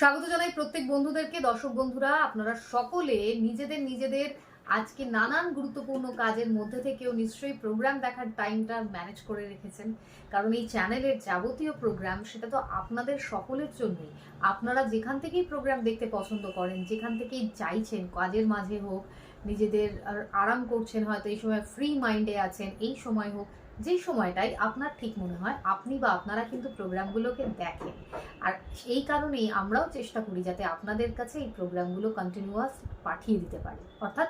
স্বাগত জানাই প্রত্যেক বন্ধুদেরকে। দর্শক বন্ধুরা, আপনারা সকলে নিজেদের নিজেদের আজকে নানান গুরুত্বপূর্ণ কাজের মধ্যে থেকেও নিশ্চয়ই প্রোগ্রাম দেখার টাইমটা ম্যানেজ করে রেখেছেন। কারণ এই চ্যানেলের যাবতীয় প্রোগ্রাম সেটা তো আপনাদের সকলের জন্যই। আপনারা যেখান থেকেই প্রোগ্রাম দেখতে পছন্দ করেন, যেখান থেকেই চাইছেন, কাজের মাঝে হোক, নিজেদের আর আরাম করছেন, হয়তো এই সময় ফ্রি মাইন্ডে আছেন, এই সময় হোক যে সময়টাই আপনার ঠিক মনে হয়, আপনি বা আপনারা কিন্তু প্রোগ্রামগুলোকে দেখেন। আর এই কারণেই আমরাও চেষ্টা করি যাতে আপনাদের কাছে এই প্রোগ্রামগুলো কন্টিনিউয়াস পাঠিয়ে দিতে পারি। অর্থাৎ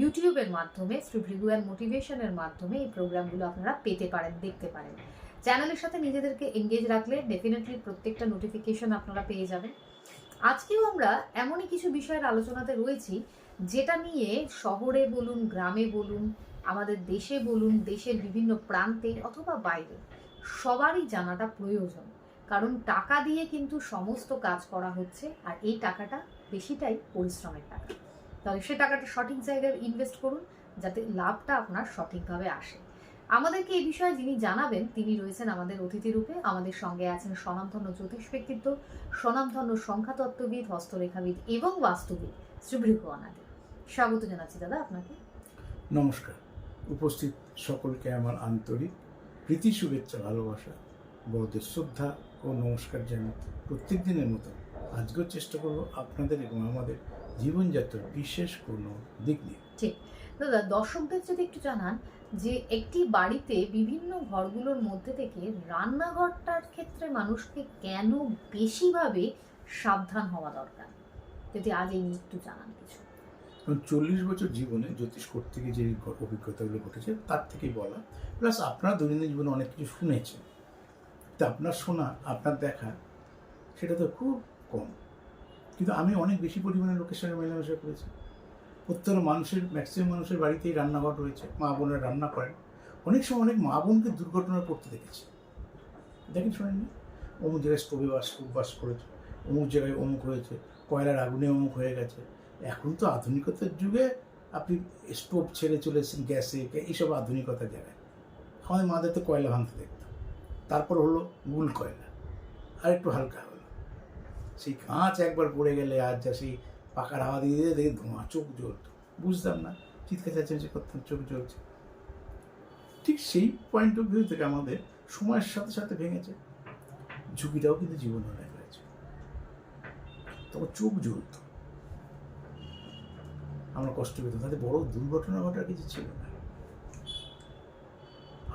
ইউটিউবের মাধ্যমে, শ্রী ভৃগু অ্যান্ড মোটিভেশনের মাধ্যমে এই প্রোগ্রামগুলো আপনারা পেতে পারেন, দেখতে পারেন। চ্যানেলের সাথে নিজেদেরকে এঙ্গেজ রাখলে ডেফিনেটলি প্রত্যেকটা নোটিফিকেশন আপনারা পেয়ে যাবেন। আজকেও আমরা এমনই কিছু বিষয়ের আলোচনাতে রয়েছি, যেটা নিয়ে শহরে বলুন, গ্রামে বলুন আমাদের দেশে বলুন, দেশের বিভিন্ন প্রান্তে অথবা বাইরে সবারই জানাটা প্রয়োজন। কারণ টাকা দিয়ে কিন্তু সমস্ত কাজ করা হচ্ছে আর এই টাকাটা বেশিটাই পরিশ্রমের টাকা। তাহলে সে টাকাটা সঠিক জায়গায় ইনভেস্ট করুন যাতে লাভটা আপনার সঠিকভাবে আসে। আমাদেরকে এই বিষয়ে যিনি জানাবেন, তিনি রয়েছেন আমাদের অতিথি রূপে। আমাদের সঙ্গে আছেন স্বনামধন্য জ্যোতিষ ব্যক্তিত্ব, স্বনামধন্য সংখ্যাতত্ত্ববিদ, হস্তরেখাবিদ এবং বাস্তুবিদ শ্রীবৃহ অনাদি। স্বাগত জানাচ্ছি দাদা আপনাকে। নমস্কার। উপস্থিত সকলকে আমার আন্তরিক প্রীতি, শুভেচ্ছা, ভালোবাসা, বড়দের শ্রদ্ধা ও নমস্কার জানাই প্রত্যেক দিনের মতো আজকেও চেষ্টা করব আপনাদের এবং আমাদের জীবনযাত্রার বিশেষ কোনো দিক নিয়ে। ঠিক দাদা, দর্শকদের যদি একটু জানান যে একটি বাড়িতে বিভিন্ন ঘরগুলোর মধ্যে থেকে রান্নাঘরটার ক্ষেত্রে মানুষকে কেন বেশিভাবে সাবধান হওয়া দরকার? যদি আজ এই নিয়ে একটু জানান কিছু। কারণ চল্লিশ বছর জীবনে জ্যোতিষ করতে গিয়ে যে অভিজ্ঞতাগুলো ঘটেছে, তার থেকেই বলা। প্লাস আপনারা দৈনন্দিন জীবনে অনেক কিছু শুনেছেন। তা আপনার শোনা, আপনার দেখা, সেটা তো খুব কম। কিন্তু আমি অনেক বেশি পরিমাণে লোকের সঙ্গে মেলামেশা করেছি। প্রত্যেক মানুষের ম্যাক্সিমাম মানুষের বাড়িতেই রান্নাঘর রয়েছে, মা বোনেরা রান্না করেন। অনেক সময় অনেক মা বোনকে দুর্ঘটনা পড়তে দেখেছি। দেখেন, শোনেননি? অমুক জায়গায় স্টোভে বাস বাস করেছে, অমুক জায়গায় অমুক হয়েছে, কয়লার আগুনে অমুক হয়ে গেছে। এখন তো আধুনিকতার যুগে আপনি স্টোভ ছেড়ে চলে গ্যাসে এইসব আধুনিকতার জায়গায়। আমাদের মাদের তো কয়লা ভাঙতে দেখতাম। তারপর হলো গুল কয়লা আর একটু হালকা হলো। সেই কাঁচ একবার পড়ে গেলে আর যা সেই পাকার হাওয়া দিয়ে দিয়ে দেখে ধোঁয়া, চোখ জ্বলতো। বুঝতাম না, চিৎকার চেঁচামেচি করতাম, চোখ জ্বলছে। ঠিক সেই পয়েন্ট অফ ভিউ থেকে আমাদের সময়ের সাথে সাথে ভেঙেছে। ঝুঁকিটাও কিন্তু জীবন অনেক হয়েছে তখন চোখ জ্বলতো। আমরা কষ্ট পেতাম। তাতে বড় দুর্ঘটনা ঘটার কিছু ছিল না।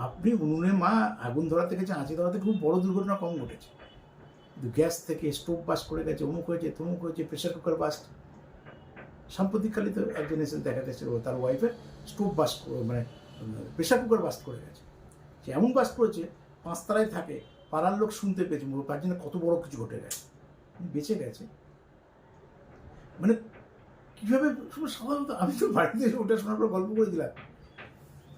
আপনি উনুনে মা আগুন ধরা থেকে আঁচি ধরাতে খুব বড় দুর্ঘটনা কম ঘটেছে। গ্যাস থেকে স্টোভ বাস করে গেছে, অমুক হয়েছে, তমুক হয়েছে প্রেশার কুকার বাস্ট। সাম্প্রতিককালে তো একজন এসে দেখা গেছে তার ওয়াইফের স্টোভ বাস মানে প্রেশার কুকার বাস করে গেছে। সে এমন বাস্ট করেছে, পাঁচতলায় থাকে, পাড়ার লোক শুনতে পেয়েছে তার জন্য কত বড় কিছু ঘটে গেছে। বেঁচে গেছে। মানে কীভাবে সাধারণত আমি তো বাড়িতে ওটা শোনার পর গল্প করে দিলাম।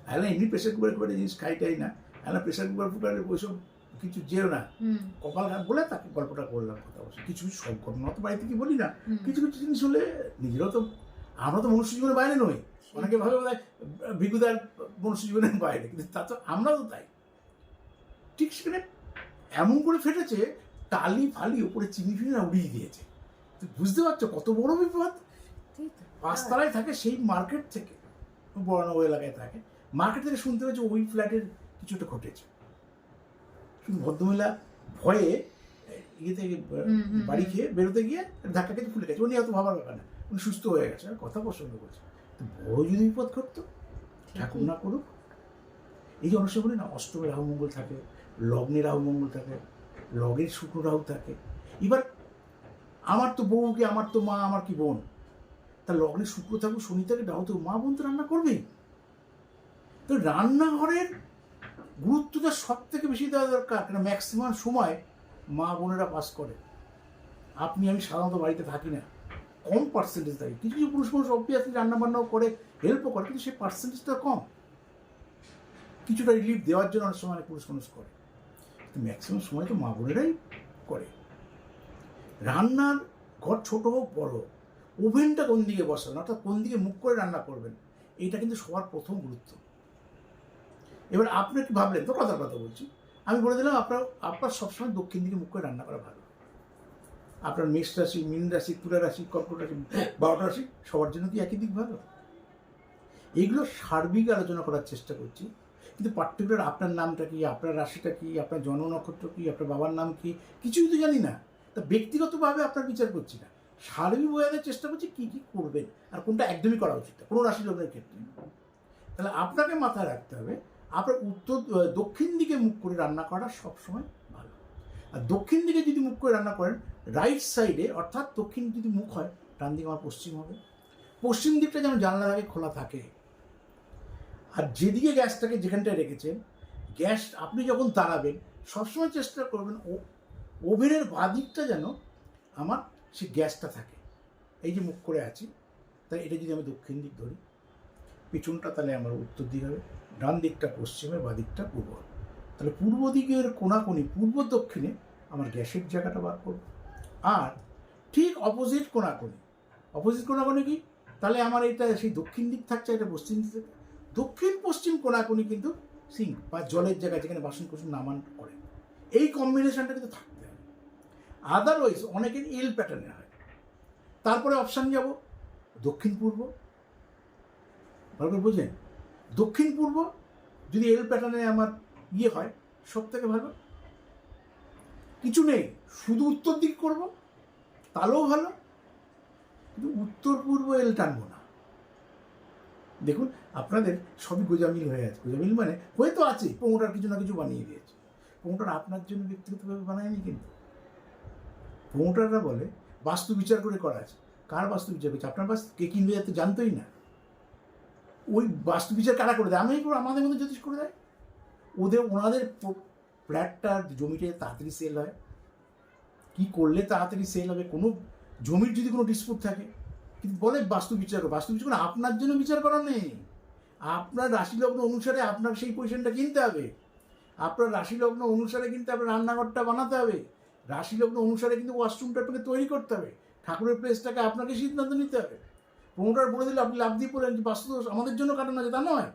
হ্যাঁ এমনি প্রেশার কুকার কুকারে জিনিস খাইটাই না। হ্যাঁ প্রেশার কুকার ফুকারে ওইসব কিছু যেও না। কপাল খারাপ বলে তাকে গল্পটা করলাম কথা অবশ্য কিছু কিছু সব ঘটনা তো বাড়িতে কি বলি না। কিছু কিছু জিনিস হলে নিজেরাও তো আমরা তো মনুষ্য জীবনের বাইরে নই। অনেকে ভাবে বোধ হয় ভিগুদার মনুষ্য জীবনের বাইরে। কিন্তু তা তো আমরাও তো তাই। ঠিক সেখানে এমন করে ফেটেছে টালি ফালি উপরে চিনি ফিনি উড়িয়ে দিয়েছে। বুঝতে পারছ কত বড় বিপদ। পাঁচতলায় থাকে সেই মার্কেট থেকে বড়নগর এলাকায় থাকে। মার্কেট থেকে শুনতে পেয়েছে ওই ফ্ল্যাটের কিছুটা ঘটেছে। শুধু ভদ্রমহিলা ভয়ে ইয়ে থেকে বাড়ি। খেয়ে বেরোতে গিয়ে ধাক্কা খেতে ফুলে গেছে। উনি এত ভাবার ব্যাপার না। উনি সুস্থ হয়ে গেছে আর কথা পছন্দ করছে তো বড় যদি বিপদ ঘটতো ঠাকুর না করুক। এই যে অনেক বলি না অষ্টমে রাহু মঙ্গল থাকে লগ্নে রাহু মঙ্গল থাকে লগের শুক্র রাহু থাকে। এবার আমার তো বউ কি আমার তো মা আমার কি বোন? তা লগ্নে শুক্র থাকুক শনি থাকে রাহু তো, মা বোন তো রান্না করবেই। তো রান্নাঘরের গুরুত্বটা সব থেকে বেশি দেওয়া দরকার, কেন ম্যাক্সিমাম সময় মা বোনেরা পাস করে। আপনি, আমি সাধারণত বাড়িতে থাকি না। কম পার্সেন্টেজ থাকি কিছু কিছু পুরুষ মানুষ অবভিয়াসলি রান্না বান্নাও করে হেল্পও করে, কিন্তু সেই পার্সেন্টেজটা কম। কিছুটা রিলিফ দেওয়ার জন্য অনেক সময় পুরুষ মানুষ করে। কিন্তু ম্যাক্সিমাম সময় তো মা বোনেরাই করে। রান্নার ঘর ছোট হোক, বড় হোক ওভেনটা কোন দিকে বসানো অর্থাৎ কোন দিকে মুখ করে রান্না করবেন? এইটা কিন্তু সবার প্রথম গুরুত্ব। এবার আপনি কি ভাবলেন? তো কথার কথা বলছি। আমি বলে দিলাম আপনার আপনার সবসময় দক্ষিণ দিকে মুখ করে রান্না করা ভালো। আপনার মেষ রাশি, মীন রাশি, তুলা রাশি, কর্কট রাশি, বারোটা রাশি সবার জন্য কি একই দিক ভালো? এইগুলো সার্বিক আলোচনা করার চেষ্টা করছি। কিন্তু পার্টিকুলার আপনার নামটা কি, আপনার রাশিটা কি, আপনার জন্ম নক্ষত্র কি, আপনার বাবার নাম কি, কিছুই তো জানি না। তা ব্যক্তিগতভাবে আপনার বিচার করছি না। সার্বিক বোঝানোর চেষ্টা করছি কী কী করবেন আর কোনটা একদমই করা উচিত কোনো রাশি লোকের ক্ষেত্রে। তাহলে আপনাকে মাথায় রাখতে হবে, আপনার উত্তর দক্ষিণ দিকে মুখ করে রান্না করা সবসময় ভালো। আর দক্ষিণ দিকে যদি মুখ করে রান্না করেন রাইট সাইডে অর্থাৎ দক্ষিণ যদি মুখ হয়, ডান দিকে আমার পশ্চিম হবে। পশ্চিম দিকটা যেন জানলার আগে খোলা থাকে। আর যেদিকে গ্যাসটাকে যেখানটায় রেখেছেন, গ্যাস আপনি যখন তাড়াবেন, সবসময় চেষ্টা করবেন ও ওভেনের বাদিকটা যেন আমার সে গ্যাসটা থাকে। এই যে মুখ করে আছি, তাই এটা যদি আমি দক্ষিণ দিক ধরি, পিছনটা তাহলে আমার উত্তর দিক হবে, ডান দিকটা পশ্চিমে, বা দিকটা পূর্ব তাহলে পূর্ব দিকের কোনাকুনি, পূর্ব দক্ষিণে আমার গ্যাসের জায়গাটা বার করব। আর ঠিক অপোজিট কোনাকুনি অপোজিট কোনাকুনি কি? তাহলে আমার এটা সেই দক্ষিণ দিক থাকছে, এটা পশ্চিম দিক। দক্ষিণ পশ্চিম কোনাকুনি কিন্তু সিঙ্ক, বা জলের জায়গা যেখানে বাসন কুসন নামান করে। এই কম্বিনেশনটা কিন্তু থাকতে হবে আদারওয়াইজ অনেকের এল প্যাটার্নে হয়। তারপরে অপশান যাব, দক্ষিণ পূর্ব। ভালো বুঝলেন? দক্ষিণ পূর্ব, যদি এল প্যাটার্নে আমার ইয়ে হয় সব থেকে ভালো। কিছু নেই, শুধু উত্তর দিক করব, তাহলেও ভালো। কিন্তু উত্তর পূর্ব এল টানবো না। দেখুন, আপনাদের সবই গোজামিল হয়ে আছে। গোজামিল মানে হয়তো আছে প্রমোটার কিছু না কিছু বানিয়ে দিয়েছে। প্রমোটার আপনার জন্য ব্যক্তিগতভাবে বানায়নি কিন্তু। প্রমোটাররা বলে বাস্তু বিচার করে করা আছে। কার বাস্তু বিচার করছে? আপনার বাস্তু কে কিনবে যাতে জানতোই না। ওই বাস্তু বিচার কারা করে দেয়? আমি করে আমাদের মধ্যে জ্যোতিষ করে দেয়, ওদের, ওনাদের ফ্ল্যাটটা জমিটা তাড়াতাড়ি সেল হয়। কি করলে তাড়াতাড়ি সেল হবে? কোনো জমির যদি কোনো ডিসপুট থাকে, কিন্তু বলে বাস্তু বিচার করো। বাস্তু বিচার আপনার জন্য বিচার করা নেই। আপনার রাশি লগ্ন অনুসারে আপনার সেই পজিশনটা কিনতে হবে। আপনার রাশি লগ্ন অনুসারে কিন্তু আপনার রান্নাঘরটা বানাতে হবে। রাশি লগ্ন অনুসারে কিন্তু ওয়াশরুমটা আপনাকে তৈরি করতে হবে। ঠাকুরের প্লেসটাকে আপনাকে সিদ্ধান্ত নিতে হবে। প্রমোটার বলে দিলে, আপনি লাভ দিয়ে পড়লেন যে বাস্তু দোষ আমাদের জন্য কাটানো আছে, তা নয়।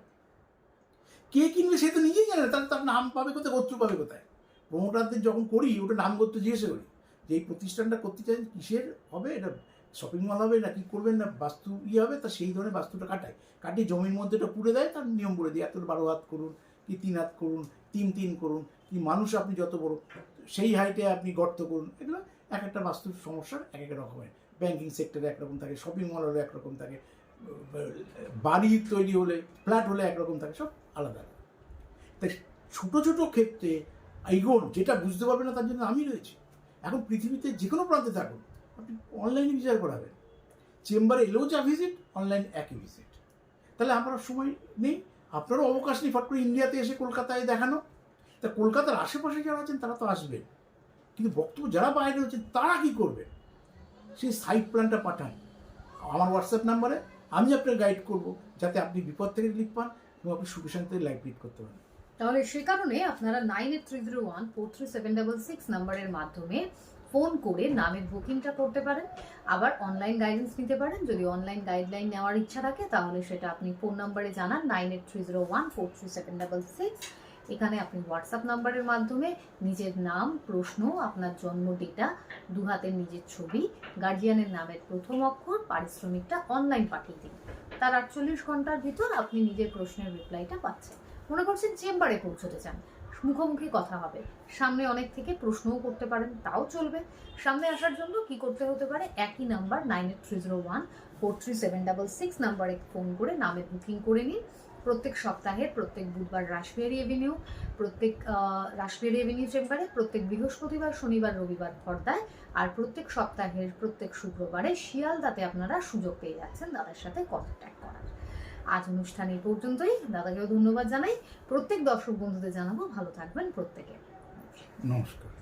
কে কিনবে সে তো নিজেই জানে তাহলে তার নাম পাবে কোথায়, গোত্র পাবে কোথায়? প্রমোটারদের যখন করি, ওটা নাম গোত্র জিজ্ঞেসে করি, যে এই প্রতিষ্ঠানটা করতে চাই, কিসের হবে? এটা শপিং মল হবে না কি করবেন না, বাস্তু ইয়ে হবে? তা সেই ধরনের বাস্তুটা কাটায় কাটিয়ে জমির মধ্যে পুড়ে দেয়, তার নিয়ম করে দিয়ে এত বারো হাত করুন, কি তিন হাত করুন তিন তিন করুন, কি মানুষ আপনি যত বড়, সেই হাইটে আপনি গর্ত করুন, এগুলো এক একটা বাস্তুর সমস্যার এক এক রকমের। ব্যাঙ্কিং সেক্টরে একরকম থাকে শপিং মল হলে একরকম থাকে, বাড়ি তৈরি হলে ফ্ল্যাট হলে একরকম থাকে, সব আলাদা তাই ছোটো ছোটো ক্ষেত্রে এইগুন যেটা বুঝতে পারবে না তার জন্য আমি রয়েছি। এখন পৃথিবীতে যে কোনো প্রান্তে থাকুন, আপনি অনলাইনে বিচার করাবেন। চেম্বারে এলেও যা ভিজিট অনলাইন একই ভিজিট তাহলে আমার সময় নেই আপনারও অবকাশ নেই ফট করে ইন্ডিয়াতে এসে কলকাতায় দেখানো? তা কলকাতার আশেপাশে যারা আছেন, তারা তো আসবেন। কিন্তু বক্তব্য যারা বাইরে হচ্ছেন তারা কি করবেন? সেই সাইড প্ল্যানটা পাঠান। আমার হোয়াটসঅ্যাপ নাম্বারে আমি আপনাকে গাইড করব, যাতে আপনি বিপদ থেকে রিলিফ পান এবং আপনি সুখে শান্তিতে লাইফ লিড করতে পারেন। তাহলে সে কারণে আপনারা nine eight three zero one four three seven double six নাম্বারের মাধ্যমে ফোন করে নামের বুকিংটা করতে পারেন, আবার অনলাইন গাইডেন্স নিতে পারেন। যদি অনলাইন গাইডলাইন নেওয়ার ইচ্ছা থাকে, তাহলে সেটা আপনি ফোন নাম্বারে জানান nine eight three zero one four three seven double six এখানে আপনি হোয়াটসঅ্যাপ নাম্বারের মাধ্যমে নিজের নাম, প্রশ্ন, আপনার জন্ম ডেটা দু হাতের নিজের ছবি গার্জিয়ানের নামের প্রথম অক্ষর, পারিশ্রমিকটা অনলাইন পাঠিয়ে দিন। তার আটচল্লিশ ঘণ্টার ভিতর আপনি নিজের প্রশ্নের রিপ্লাইটা পাচ্ছেন। মনে করছেন চেম্বারে পৌঁছতে চান। মুখোমুখি কথা হবে। সামনে অনেক থেকে প্রশ্নও করতে পারেন, তাও চলবে। সামনে আসার জন্য কি করতে হতে পারে? একই number nine eight three zero one four three seven double six নাম্বারে ফোন করে নামে বুকিং করে নিন। প্রত্যেক সপ্তাহে, প্রত্যেক বুধবার রাসবিহারি এভিনিউ প্রত্যেক রাসবিহারি এভিনিউ চেম্বারে প্রত্যেক বৃহস্পতিবার, শনিবার, রবিবার পর্দায় আর প্রত্যেক সপ্তাহের, প্রত্যেক শুক্রবারে শিয়ালদাতে আপনারা সুযোগ পেয়ে যাচ্ছেন দাদার সাথে কন্ট্যাক্ট করার। আজ অনুষ্ঠান এই পর্যন্তই। দাদাকেও ধন্যবাদ জানাই। প্রত্যেক দর্শক বন্ধুদের জানাব ভালো থাকবেন প্রত্যেকে। নমস্কার।